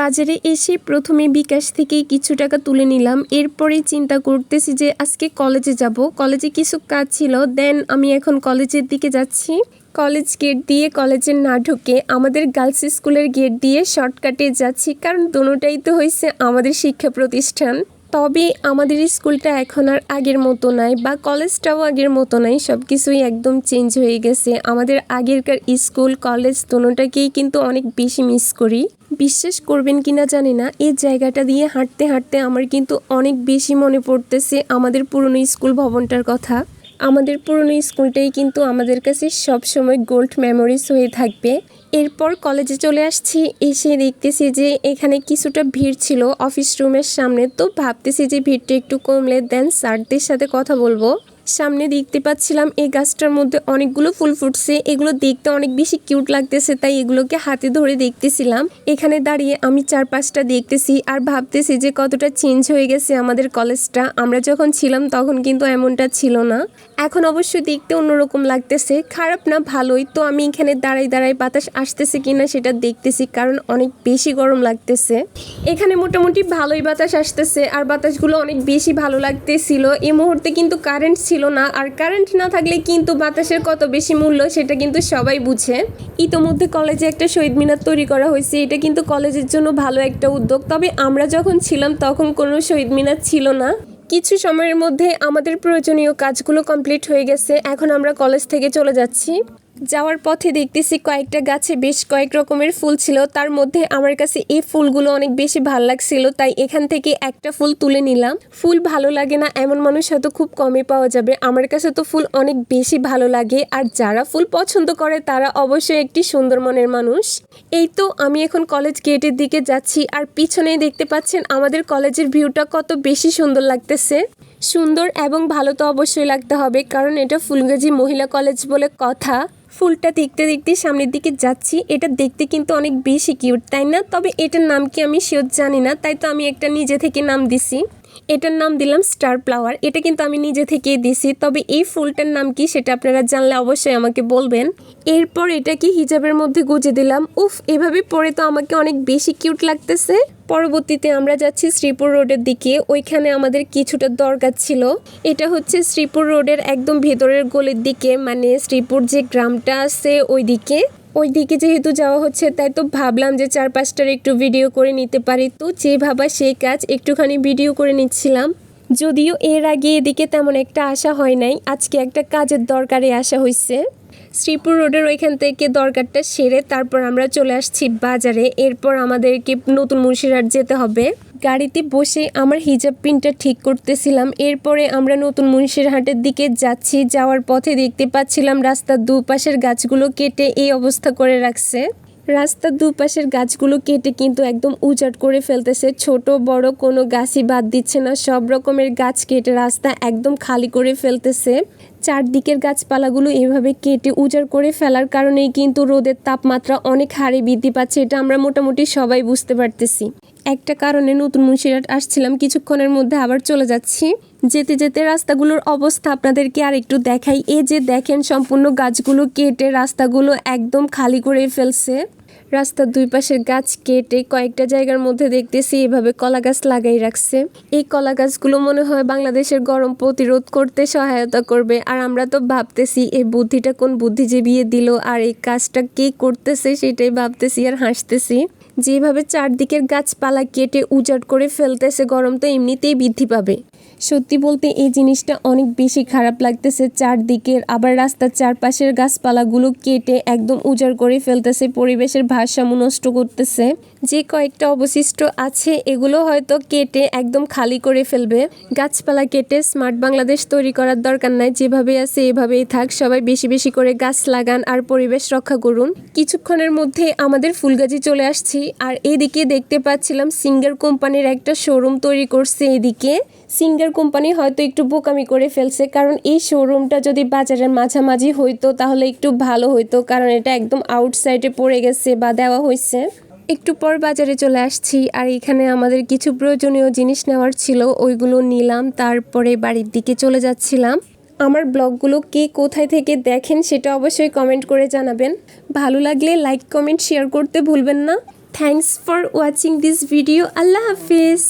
বাজারে এসে প্রথমে বিকাশ থেকে কিছু টাকা তুলে নিলাম। এরপরে চিন্তা করতেছি যে আজকে কলেজে যাব। কলেজে কিছু কাজ ছিল। দেন আমি এখন কলেজের দিকে যাচ্ছি। কলেজ গেট দিয়ে কলেজে না ঢুকে আমাদের গার্লস স্কুলের গেট দিয়ে শর্টকাটে যাচ্ছি। কারণ দুটোটাই তো হয়েছে আমাদের শিক্ষা প্রতিষ্ঠান। তবে আমাদের স্কুলটা এখন আর আগের মতো নাই বা কলেজটাও আগের মতো নাই সব কিছুই একদম চেঞ্জ হয়ে গেছে। আমাদের আগেরকার স্কুল, কলেজ দোনোটাকেই কিন্তু অনেক বেশি মিস করি। বিশ্বাস করবেন কিনা জানি না, এই জায়গাটা দিয়ে হাঁটতে হাঁটতে আমার কিন্তু অনেক বেশি মনে পড়তেছে আমাদের পুরনো স্কুল ভবনটার কথা। আমাদের পুরনো স্কুলটাই কিন্তু আমাদের কাছে সবসময় গোল্ড মেমোরিজ হয়ে থাকবে। এরপর কলেজে চলে আসছি, এসে দেখতেছি যে এখানে কিছুটা ভিড় ছিল অফিস রুমের সামনে, তো ভাবতেছি যে ভিড়টা একটু কমলে দেন স্যারদের সাথে কথা বলব। সামনে দেখতে পাচ্ছিলাম এই গাছটার মধ্যে অনেকগুলো ফুল ফুটছে। এগুলো দেখতে অনেক বেশি কিউট লাগতেছে, তাই এগুলোকে হাতে ধরে দেখতেছিলাম। এখানে দাঁড়িয়ে আমি চার পাঁচটা দেখতেছি আর ভাবতেছি যে কতটা চেঞ্জ হয়ে গেছে আমাদের কলেজটা। আমরা যখন ছিলাম তখন কিন্তু এমনটা ছিল না। এখন অবশ্য দেখতে অন্যরকম লাগতেছে। খারাপ না, ভালোই। তো আমি এখানে দাঁড়াই দাঁড়াই বাতাস আসতেছে কিনা সেটা দেখতেছি, কারণ অনেক বেশি গরম লাগতেছে। এখানে মোটামুটি ভালোই বাতাস আসতেছে, আর বাতাসগুলো অনেক বেশি ভালো লাগতেছিল। এই মুহূর্তে কিন্তু কারেন্ট ছিল না। আর কারেন্ট না থাকলে কিন্তু বাতাসের কত বেশি মূল্য সেটা কিন্তু সবাই বুঝে। ইতোমধ্যে কলেজে একটা শহীদ মিনার তৈরি করা হয়েছে। এটা কিন্তু কলেজের জন্য ভালো একটা উদ্যোগ। তবে আমরা যখন ছিলাম, তখন কোনো শহীদ মিনার ছিল না। কিছু সময়ের মধ্যে আমাদের প্রয়োজনীয় কাজগুলো কমপ্লিট হয়ে গেছে। এখন আমরা কলেজ থেকে চলে যাচ্ছি। যাওয়ার পথে দেখতেছি কয়েকটা গাছে বেশ কয়েক রকমের ফুল ছিল। তার মধ্যে আমার কাছে এই ফুলগুলো অনেক বেশি ভালো লাগছিল। তাই এখান থেকে একটা ফুল তুলে নিলাম। ফুল ভালো লাগে না, এমন মানুষ হয়তো খুব কমই পাওয়া যাবে। আমার কাছে তো ফুল অনেক বেশি ভালো লাগে, আর যারা ফুল পছন্দ করে তারা অবশ্যই একটি সুন্দর মনের মানুষ। এই তো আমি এখন কলেজ গেটের দিকে যাচ্ছি, আর পিছনে দেখতে পাচ্ছেন আমাদের কলেজের ভিউটা কত বেশি সুন্দর লাগতেছে। সুন্দর এবং ভালো তো অবশ্যই লাগতে হবে, কারণ এটা ফুলগাজী মহিলা কলেজ বলে কথা। ফুলটা দেখতে দেখতে সামনের দিকে যাচ্ছি। এটা দেখতে কিন্তু অনেক বেশি কিউট তাই না? তবে এটার নাম কি আমি শিওর জানি না, তাই তো আমি একটা নিজে থেকে নাম দিছি। এটার নাম দিলাম স্টার ফ্লাওয়ার। এটা কিন্তু আমি নিজে থেকেই দিছি। তবে এই ফুলটার নাম কি সেটা আপনারা জানলে অবশ্যই আমাকে বলবেন। এরপর এটা কি হিজাবের মধ্যে গুজে দিলাম। উফ, এভাবে পরে তো আমাকে অনেক বেশি কিউট লাগতেছে। পরবর্তীতে আমরা যাচ্ছি শ্রীপুর রোডের দিকে। ওইখানে আমাদের কিছুটা দরকার ছিল। এটা হচ্ছে শ্রীপুর রোডের একদম ভেতরের গলির দিকে। মানে শ্রীপুর যে গ্রামটা আছে ওই দিকে ওই দিকে যেহেতু যাওয়া হচ্ছে, তাই তো ভাবলাম যে চার পাঁচটার একটু ভিডিও করে নিতে পারি। তো যে ভাবা সেই কাজ, একটুখানি ভিডিও করে নিচ্ছিলাম। যদিও এর আগে এদিকে তেমন একটা আসা হয় নাই, আজকে একটা কাজের দরকারে আসা হয়েছে শ্রীপুর রোডের ওইখান থেকে দরকারটা সেরে তারপর আমরা চলে আসছি বাজারে। এরপর আমাদেরকে নতুন মুন্সিরহাট যেতে হবে। গাড়িতে বসে আমার হিজাব পিনটা ঠিক করতেছিলাম। এরপরে আমরা নতুন মুন্সিরহাটের দিকে যাচ্ছি। যাওয়ার পথে দেখতে পাচ্ছিলাম রাস্তার দুপাশের গাছগুলো কেটে এই অবস্থা করে রাখছে। রাস্তার দুপাশের গাছগুলো কেটে কিন্তু একদম উজাট করে ফেলতেছে। ছোট, বড় কোনো গাছই বাদ দিচ্ছে না। সব রকমের গাছ কেটে রাস্তা একদম খালি করে ফেলতেছে। চারদিকের গাছপালাগুলো এভাবে কেটে উজাড় করে ফেলার কারণেই কিন্তু রোদের তাপমাত্রা অনেক হারে বৃদ্ধি পাচ্ছে, এটা আমরা মোটামুটি সবাই বুঝতে পারতেছি। একটা কারণে নতুন মুন্সিরহাট আসছিলাম, কিছুক্ষণের মধ্যে আবার চলে যাচ্ছি। যেতে যেতে রাস্তাগুলোর অবস্থা আপনাদেরকে আর একটু দেখাই। এ যে দেখেন, সম্পূর্ণ গাছগুলো কেটে রাস্তাগুলো একদম খালি করে ফেলছে। রাস্তার দুই পাশের গাছ কেটে কয়েকটা জায়গার মধ্যে দেখতেছি, এভাবে কলা গাছ লাগাই রাখছে। এই কলা গাছগুলো মনে হয় বাংলাদেশের গরম প্রতিরোধ করতে সহায়তা করবে। আর আমরা তো ভাবতেছি, এই বুদ্ধিটা কোন বুদ্ধিজীবী দিল? আর এই কাজটা কে করতেছে সেটাই ভাবতেছি আর হাসতেছি। যেভাবে চারদিকের গাছপালা কেটে উজাড় করে ফেলতেছে, গরম তো এমনিতেই বৃদ্ধি পাবে। সত্যি বলতে এই জিনিসটা অনেক বেশি খারাপ লাগতেছে চারদিকের, আবার রাস্তার চারপাশের গাছপালাগুলো কেটে একদম উজাড় করে ফেলতেছে, পরিবেশের ভারসাম্য নষ্ট করতেছে। যে কয়েকটা অবশিষ্ট আছে, এগুলো হয়তো কেটে একদম খালি করে ফেলবে। গাছপালা কেটে স্মার্ট বাংলাদেশ তৈরি করার দরকার নাই যেভাবে আছে এভাবেই থাক, সবাই বেশি বেশি করে গাছ লাগান আর পরিবেশ রক্ষা করুন। কিছুক্ষণের মধ্যে আমাদের ফুলগাজি চলে আসছি, আর এইদিকে দেখতে পাচ্ছিলাম সিঙ্গার কোম্পানির একটা শোরুম তৈরি করছে এদিকে। সিঙ্গার কোম্পানি হয়তো একটু বোকামি করে ফেলছে, কারণ এই শোরুমটা যদি বাজারের মাঝামাঝি হইতো তাহলে একটু ভালো হইতো, কারণ এটা একদম আউটসাইডে পড়ে গেছে বা দেওয়া হয়েছে একটু পর বাজারে চলে আসছি আর এখানে আমাদের কিছু প্রয়োজনীয় জিনিস নেওয়ার ছিল, ওইগুলো নিলাম, তারপরে বাড়ির দিকে চলে যাচ্ছিলাম। আমার ব্লগগুলো কে কোথায় থেকে দেখেন সেটা অবশ্যই কমেন্ট করে জানাবেন। ভালো লাগলে লাইক কমেন্ট শেয়ার করতে ভুলবেন না। Thanks for watching this video Allah Hafiz.